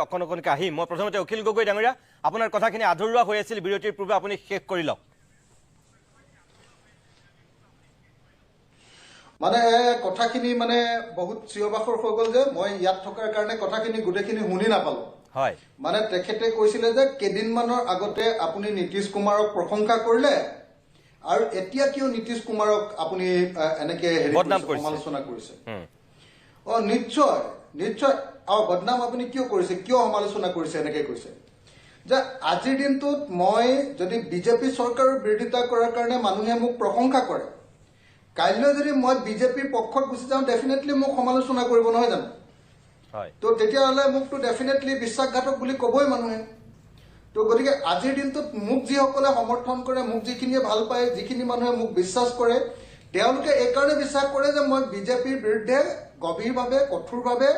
অকণ অকণকৈ আহি মই প্ৰথমতে অখিল গগৈ ডাঙৰীয়া আপোনাৰ কথাখিনি আধৰুৱা হৈ আছিল বিৰতিৰ পূৰ্বে আপুনি শেষ কৰি লওক। মানে কথাখিনি মানে বহুত চিঞৰ-বাখৰ হৈ গ'ল যে মই ইয়াত থকাৰ কাৰণে কথাখিনি গোটেইখিনি শুনি নাপালোঁ। হয়। মানে তেখেতে কৈছিলে যে কেইদিনমানৰ আগতে আপুনি নীতিশ কুমাৰক প্ৰশংসা কৰিলে আৰু এতিয়া কিয় নীতিশ কুমাৰক আপুনি এনেকে। সমালোচনা কৰিছে? অ নিশ্চয় নিশ্চয়। আৰু বদনাম আপুনি কিয় কৰিছে? কিয় সমালোচনা কৰিছে? এনেকে কৈছে। যে আজিৰ দিনটোত মই যদি বিজেপি চৰকাৰৰ বিৰোধিতা কৰাৰ কাৰণে মানুহে মোক প্ৰশংসা কৰে কাইলৈ যদি মই বিজেপিৰ পক্ষত গুচি যাওঁ ডেফিনেটলি মোক সমালোচনা কৰিব নহয় জানো? হয়। তো তেতিয়াহ'লে মোকতো ডেফিনেটলি বিশ্বাসঘাতক বুলি ক'বই মানুহে। তো গতিকে আজিৰ দিনটোত মোক যিসকলে সমৰ্থন কৰে মোক যিখিনিয়ে ভাল পায় যিখিনি মানুহে মোক বিশ্বাস কৰে তেওঁলোকে এইকাৰণে বিশ্বাস কৰে যে মই বিজেপিৰ বিৰুদ্ধে গভীৰভাৱে কঠোৰভাৱে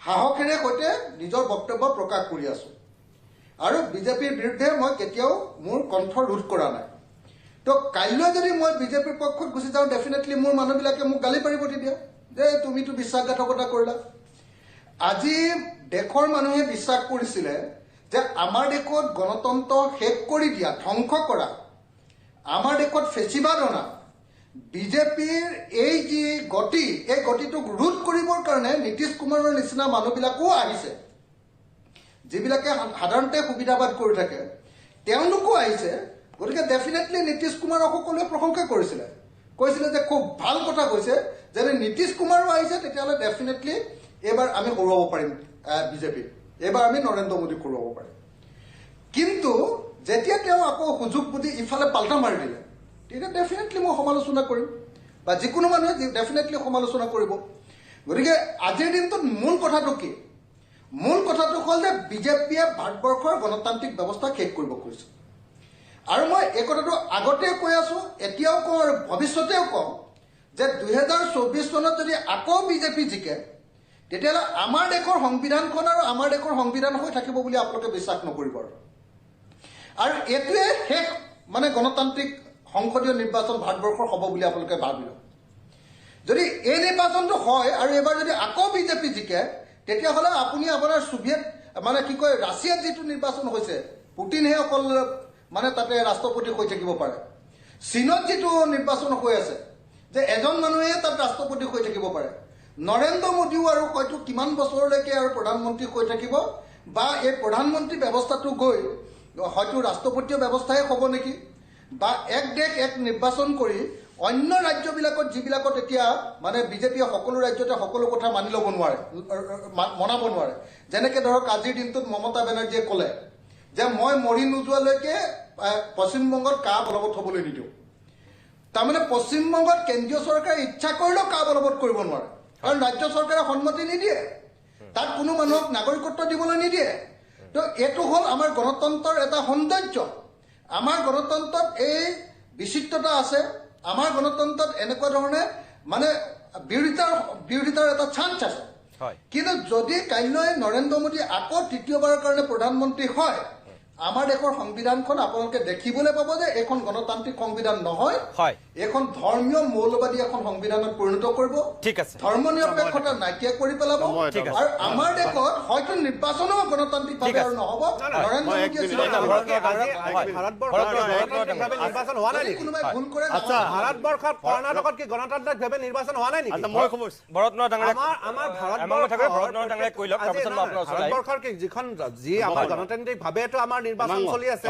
সাহসেৰে সৈতে নিজৰ বক্তব্য প্ৰকাশ কৰি আছো। আৰু বিজেপিৰ বিৰুদ্ধে মই কেতিয়াও মোৰ কণ্ঠ ৰোধ কৰা নাই। তো কাইলৈ যদি মই বিজেপিৰ পক্ষত গুচি যাওঁ ডেফিনেটলি মোৰ মানুহবিলাকে মোক গালি পাৰিব তেতিয়া। যে তুমিতো বিশ্বাসঘাতকতা কৰিলা। আজি দেশৰ মানুহে বিশ্বাস কৰিছিলে যে আমাৰ দেশত গণতন্ত্ৰ শেষ কৰি দিয়া ধ্বংস কৰা আমাৰ দেশত ফেচিবাদ অনা বিজেপিৰ এই যি গতি এই গতিটোক ৰোধ কৰিবৰ কাৰণে নীতিশ কুমাৰৰ নিচিনা মানুহবিলাকো আহিছে। যিবিলাকে সাধাৰণতে সুবিধাবাদ কৰি থাকে তেওঁলোকো আহিছে। গতিকে ডেফিনেটলি নীতিশ কুমাৰক সকলোৱে প্ৰশংসা কৰিছিলে। কৈছিলে যে খুব ভাল কথা কৈছে। যেনে নীতিশ কুমাৰো আহিছে তেতিয়াহ'লে ডেফিনেটলি এইবাৰ আমি হৰুৱাব পাৰিম বিজেপিক এইবাৰ আমি নৰেন্দ্ৰ মোদীক হৰুৱাব পাৰিম। কিন্তু যেতিয়া তেওঁ আকৌ সুযোগ বুদ্ধি ইফালে পাল্টা মাৰি দিলে তেতিয়া ডেফিনেটলি মই সমালোচনা কৰিম বা যিকোনো মানুহে ডেফিনেটলি সমালোচনা কৰিব গতিকে আজিৰ দিনটোত মূল কথাটো কি মূল কথাটো হ'ল যে বিজেপিয়ে ভাৰতবৰ্ষৰ গণতান্ত্ৰিক ব্যৱস্থা শেষ কৰিব খুজিছে আৰু মই এই কথাটো আগতে কৈ আছো এতিয়াও কওঁ আৰু ভৱিষ্যতেও কওঁ যে দুহেজাৰ চৌবিছ চনত যদি আকৌ বিজেপি জিকে তেতিয়াহ'লে আমাৰ দেশৰ সংবিধানখন আৰু আমাৰ দেশৰ সংবিধান হৈ থাকিব বুলি আপোনালোকে বিশ্বাস নকৰিব আৰু এইটোৱে শেষ মানে গণতান্ত্ৰিক সংসদীয় নিৰ্বাচন ভাৰতবৰ্ষৰ হ'ব বুলি আপোনালোকে ভাবি লওক যদি এই নিৰ্বাচনটো হয় আৰু এইবাৰ যদি আকৌ বিজেপি জিকে তেতিয়াহ'লে আপুনি আপোনাৰ ছোভিয়েট মানে কি কয় ৰাছিয়াত যিটো নিৰ্বাচন হৈছে পুটিনহে অকল মানে তাতে ৰাষ্ট্ৰপতি হৈ থাকিব পাৰে। চীনত যিটো নিৰ্বাচন হৈ আছে যে এজন মানুহে তাত ৰাষ্ট্ৰপতি হৈ থাকিব পাৰে। নৰেন্দ্ৰ মোদীও আৰু হয়তো কিমান বছৰলৈকে আৰু প্ৰধানমন্ত্ৰী হৈ থাকিব বা এই প্ৰধানমন্ত্ৰী ব্যৱস্থাটো গৈ হয়তো ৰাষ্ট্ৰপতীয় ব্যৱস্থাই হ'ব নেকি? বা এক দেশ এক নিৰ্বাচন কৰি অন্য ৰাজ্যবিলাকত যিবিলাকত এতিয়া মানে বিজেপিয়ে সকলো ৰাজ্যতে সকলো কথা মানি ল'ব নোৱাৰে মনাব নোৱাৰে। যেনেকে ধৰক আজিৰ দিনটোত মমতা বেনাৰ্জীয়ে ক'লে যে মই মৰি নোযোৱালৈকে পশ্চিমবংগত কা বলবৎ হ'বলৈ নিদিওঁ। তাৰমানে পশ্চিমবংগত কেন্দ্ৰীয় চৰকাৰে ইচ্ছা কৰিলেও কা বলবৎ কৰিব নোৱাৰে। কাৰণ ৰাজ্য চৰকাৰে সন্মতি নিদিয়ে। তাত কোনো মানুহক নাগৰিকত্ব দিবলৈ নিদিয়ে। তো এইটো হ'ল আমাৰ গণতন্ত্ৰৰ এটা সৌন্দৰ্য। আমাৰ গণতন্ত্ৰত এই বিচিত্ৰতা আছে আমাৰ গণতন্ত্ৰত এনেকুৱা ধৰণে মানে বিৰোধিতাৰ বিৰোধিতাৰ এটা চান্স আছে। কিন্তু যদি কাইলৈ নৰেন্দ্ৰ মোদী আকৌ তৃতীয়বাৰৰ কাৰণে প্ৰধানমন্ত্ৰী হয় আমাৰ দেশৰ সংবিধানখন আপোনালোকে দেখিবলৈ পাব যে এইখন গণতান্ত্ৰিক সংবিধান নহয়। হয়। এইখন ধৰ্মীয় মৌলবাদী এখন সংবিধানত পৰিণত কৰিব। ঠিক আছে। ধৰ্ম নিৰপেক্ষতা নাইকিয়া কৰি পেলাব। আৰু আমাৰ দেশত হয়তো নিৰ্বাচনো ঠিক গণতান্ত্ৰিকভাৱে আছে। আৰু নহ'ব। হয়। কোনোবাই ভুল কৰে আচ্ছা। ভাৰতবৰ্ষত কৰ্ণাটকত কি গণতান্ত্ৰিকভাৱে নিৰ্বাচন হোৱা নাই নেকি? আচ্ছা, ভাৰতবৰ্ষৰ যিখন যি আমাৰ গণতান্ত্ৰিক ভাৱেতো আমাৰ নিৰ্বাচন চলি আছে।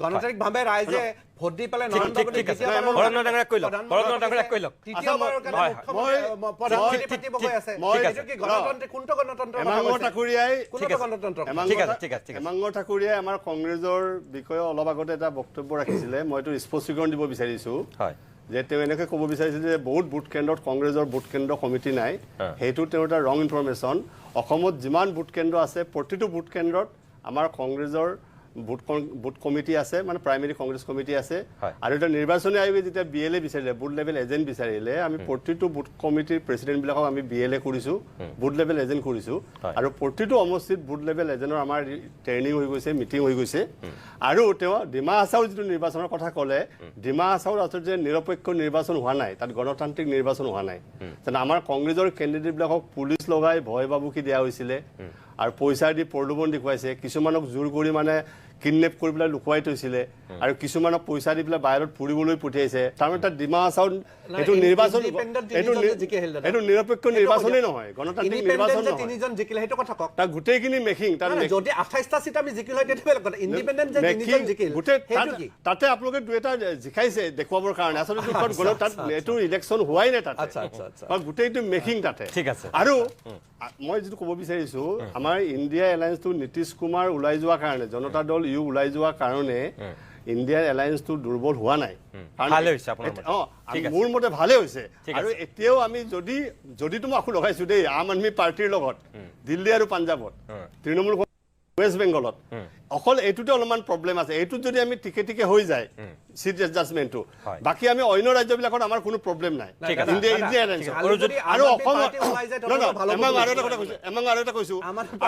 গণতান্ত্ৰিক ভাৱে ৰাইজে ভোট দি পেলাই ঠিক- নৰেন্দ্ৰ ঠিক- মোদী ঠিক আছে। দ্বিতীয়বাৰৰ ভৰতন ডাঙৰীয়াক কৈ লওক। প্ৰধানমন্ত্ৰী ভৰতন ডাঙৰীয়াক কৈ লওক। তৃতীয়বাৰৰ কাৰণে মুখ্যমন্ত্ৰী মই- প্ৰধানমন্ত্ৰী মই- পাতিব ঠিক- গৈ আছে। মই- এইটো কি গণতন্ত্ৰী কোনটো গণতন্ত্ৰৰ কথা এমাংগ কৈছে? ঠাকুৰীয়াই আমাৰ কংগ্ৰেছৰ বিষয়ে অলপ আগতে এটা বক্তব্য ৰাখিছিলে। মই এইটো স্পষ্টীকৰণ দিব বিচাৰিছোঁ। যে তেওঁ এনেকৈ ক'ব বিচাৰিছিল যে বহুত ভোট কেন্দ্ৰত কংগ্ৰেছৰ ভোট কেন্দ্ৰ কমিটি নাই। সেইটো তেওঁৰ এটা ৰং ইনফৰমেশ্যন অসমত যিমান ভোট কেন্দ্ৰ আছে প্ৰতিটো ভোট কেন্দ্ৰত আমাৰ কংগ্ৰেছৰ ভোট ভোট কমিটি আছে মানে প্ৰাইমেৰী কংগ্ৰেছ কমিটি আছে। আৰু এতিয়া নিৰ্বাচনী আয়োগে যেতিয়া বি এল এ বিচাৰিলে বুথ লেভেল এজেণ্ট বিচাৰিলে আমি প্ৰতিটো বুথ কমিটিৰ প্ৰেচিডেণ্টবিলাকক আমি বি এল এ কৰিছোঁ বুথ লেভেল এজেণ্ট কৰিছোঁ। আৰু প্ৰতিটো সমষ্টিত বুথ লেভেল এজেণ্টৰ আমাৰ ট্ৰেইনিং হৈ গৈছে মিটিং হৈ গৈছে। আৰু তেওঁ ডিমা হাছাওৰ যিটো নিৰ্বাচনৰ কথা ক'লে ডিমা হাছাওৰ আচলতে নিৰপেক্ষ নিৰ্বাচন হোৱা নাই তাত গণতান্ত্ৰিক নিৰ্বাচন হোৱা নাই। আমাৰ কংগ্ৰেছৰ কেণ্ডিডেটবিলাকক পুলিচ লগাই ভয় বাবুকি দিয়া হৈছিলে আৰু পইচা দি প্ৰলোভন দেখুৱাইছে কিছুমানক জোৰ কৰি মানে কিডনেপ কৰি পেলাই লুকুৱাই থৈছিলে আৰু কিছুমানক পইচা দি পেলাই বাহিৰত ফুৰিবলৈ পঠিয়াইছে। তাৰমানে তাত ডিমা নাই, এইটো নিৰ্বাচন এইটো নিৰপেক্ষ নিৰ্বাচনেই নহয় গণতান্ত্ৰিক নিৰ্বাচন তিনিজন জিকিলে সেইটো কথা কওক। তাত গোটেইখিনি মেকিং মেকিং। যদি আঠাইছটা চিট আমি জিকিলো হয় তেতিয়া কথা। ইণ্ডিপেণ্ডেণ্ট যে তিনিজন জিকিল গোটেই সেইটো তাত- আপোনালোকে দুই এটা জিকাইছে দেখুৱাবৰ কাৰণে। আচলতে এইটো তাত আচ্ছা, আচ্ছা, এইটো ইলেকশ্যন হোৱাই নাই তাতে। আচ্ছা, আচ্ছা, আচ্ছা। গোটেইটো মেকিং তাতে। ঠিক আছে। আৰু মই যিটো ক'ব বিচাৰিছো আমাৰ ইণ্ডিয়া এলায়েন্সটো নীতিশ কুমাৰ ওলাই যোৱাৰ কাৰণে জনতা দল ইউ ওলাই যোৱাৰ কাৰণে ইণ্ডিয়ান এলায়েন্সটো দুৰ্বল হোৱা নাই। মোৰ মতে ভালে হৈছে। আৰু এতিয়াও আমি যদি যদিতো মই আকৌ লগাইছো দেই আম আদমি পাৰ্টিৰ লগত দিল্লী আৰু পাঞ্জাৱত তৃণমূল ৱেষ্ট বেংগলত অকল এইটোতে অলপমান প্ৰব্লেম আছে। এইটোত যদি আমি টিকে টিকে হৈ যায় চিট এডজাষ্টমেণ্টটো। বাকী আমি অন্য ৰাজ্যবিলাকত আমাৰ কোনো প্ৰব্লেম নাই। ঠিক ঠিক। আৰু যদি আৰু এটা কথা কৈছো। এমাং আৰু এটা কৈছো।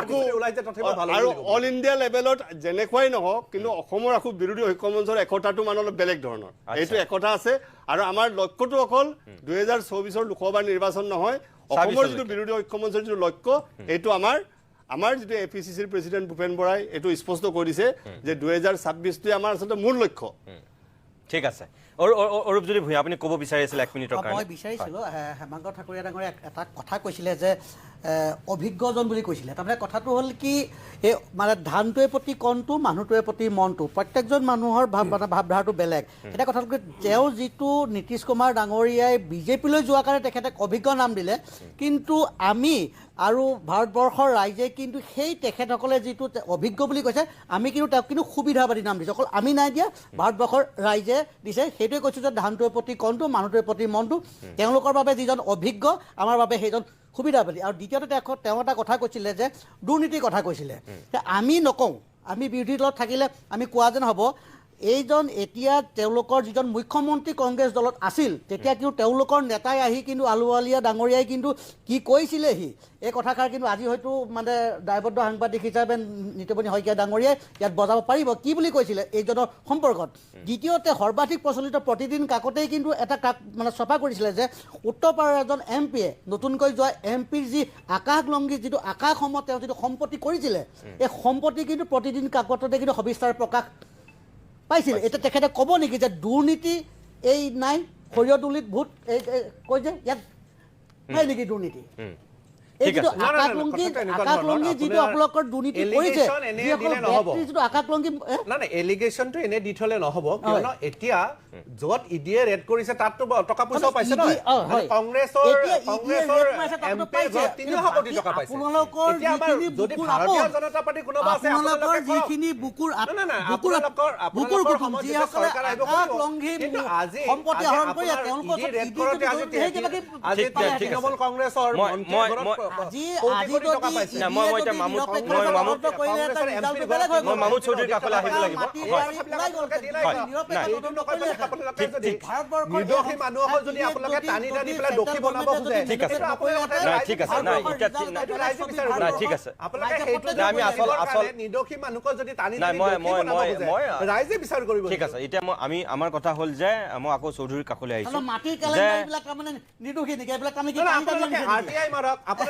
আকৌ ওলাই যায়, তথাপিও ভালো আৰু অল ইণ্ডিয়া লেভেলত যেনেকুৱাই নহওক কিন্তু অসমৰ আকৌ বিৰোধী ঐক্য মঞ্চৰ একতাটো মানে অলপ বেলেগ ধৰণৰ। এইটো একতা আছে। আৰু আমাৰ লক্ষ্যটো অকল দুহেজাৰ চৌবিছৰ লোকসভা নিৰ্বাচন নহয় অসমৰ যিটো বিৰোধী ঐক্য মঞ্চৰ যিটো লক্ষ্য এইটো আমাৰ আমাৰ যিটো এ পি চি চিৰ প্ৰেচিডেণ্ট ভূপেন বৰাই এইটো স্পষ্ট কৰি দিছে যে দুহেজাৰ ছাব্বিছটোৱে আমাৰ আচলতে মূল লক্ষ্য। ঠিক আছে। অৰু- অৰু- অৰূপ যদি ভূঞা আপুনি ক'ব বিচাৰিছিল এক মিনিটৰ মই বিচাৰিছিলোঁ হেমাংগ ঠাকুৰীয়া ডাঙৰীয়া এটা কথা কৈছিলে যে অভিজ্ঞজন বুলি কৈছিলে। তাৰমানে কথাটো হ'ল কি এই মানে ধানটোৱে প্ৰতি কণটো মানুহটোৱে প্ৰতি মনটো প্ৰত্যেকজন মানুহৰ ভাৱ মানে ভাৱধাৰাটো বেলেগ। এতিয়া কথাটো কি তেওঁ যিটো নীতিশ কুমাৰ ডাঙৰীয়াই বিজেপিলৈ যোৱাৰ কাৰণে তেখেতে অভিজ্ঞ নাম দিলে কিন্তু আমি আৰু ভাৰতবৰ্ষৰ ৰাইজে কিন্তু সেই তেখেতসকলে যিটো অভিজ্ঞ বুলি কৈছে আমি কিন্তু তেওঁক কিন্তু সুবিধাবাদী নাম দিছোঁ। অকল আমি নাই দিয়া ভাৰতবৰ্ষৰ ৰাইজে দিছে। সেইটোৱে কৈছোঁ যে ধানটোৰ প্ৰতি কণটো মানুহটোৰ প্ৰতি মনটো তেওঁলোকৰ বাবে যিজন অভিজ্ঞ আমাৰ বাবে সেইজন সুবিধাবাদী। আৰু দ্বিতীয়তে তেওঁ এটা কথা কৈছিলে যে দুৰ্নীতিৰ কথা কৈছিলে। যে আমি নকওঁ আমি বিৰোধী দলত থাকিলে আমি কোৱা যেন হ'ব এইজন এতিয়া তেওঁলোকৰ যিজন মুখ্যমন্ত্ৰী কংগ্ৰেছ দলত আছিল তেতিয়া কিন্তু তেওঁলোকৰ নেতাই আহি কিন্তু আলুৱালিয়া ডাঙৰীয়াই কিন্তু কি কৈছিলেহি এই কথাষাৰ কিন্তু আজি হয়তো মানে দায়বদ্ধ সাংবাদিক হিচাপে নিত্যমণি শইকীয়া ডাঙৰীয়াই ইয়াত বজাব পাৰিব। কি বুলি কৈছিলে এইজনৰ সম্পৰ্কত? দ্বিতীয়তে সৰ্বাধিক প্ৰচলিত প্ৰতিদিন কাকতেই কিন্তু এটা কাক মানে চফা কৰিছিলে যে উত্তৰ পাৰৰ এজন এম পিয়ে নতুনকৈ যোৱা এম পিৰ যি আকাশলংঘী যিটো আকাশসমূহ তেওঁ যিটো সম্পত্তি কৰিছিলে এই সম্পত্তি কিন্তু প্ৰতিদিন কাকততে কিন্তু সবিস্তাৰ প্ৰকাশ পাইছিল। এতিয়া তেখেতে ক'ব নেকি যে দুৰ্নীতি এই নাই সৰিয়হ দুলিত ভোট এই কয় যে ইয়াত নাই নেকি দুৰ্নীতি? এই যিটো কথাটো এনেকুৱা আকাশলংঘী ধৰণৰ, যিটো আপোনালোকৰ দুৰ্নীতি কৰিছে যিটো আকাশলংঘী এ? নাই এলিগেশ্যনটো এনে দি থলে নহ'ব কিয়নো এতিয়া য'ত ইডিয়ে ৰেড কৰিছে তাততো টকা পইচাও পাইছে ED নহয় হয়। কংগ্ৰেছৰ য়ে কংগ্ৰেছৰ ৰেড মাৰিছে, তাততো এম পাইছে। ঘৰত তিনিশ কিন্তু কোটি টকা পাইছে আপোনালোকৰ যদি ভাৰতীয় জনতা পাৰ্টি কোনোবা আছে আপোনালোকৰ। যিখিনি বুকুৰ বুকুৰ বুকুৰ যেতিয়া যিসকলে। কিন্তু আজি সম্পত্তি আজি আহৰণ কৰি তেওঁলোকৰ আজি। তৃণমূল কংগ্ৰেছৰ মই- মামুদ- চৌধুৰীৰ কাষলৈ আহিব লাগিব। হয়। হয়। আমি আমাৰ কথা হ'ল যে মই আকৌ চৌধুৰীৰ কাষলৈ আহিছো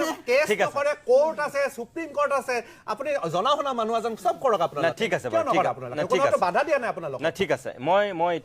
আপোনালোকে ঠিক আছে। কোৰ্ট আছে, সুপ্ৰিম কোৰ্ট আছে, আপুনি জনা শুনা মানুহ এজন চব কৰক আপোনালোকে। ঠিক আছে ঠিক আছে আপোনালোকে? বাধা দিয়া নাই আপোনালোকক নাই ঠিক আছে মই মই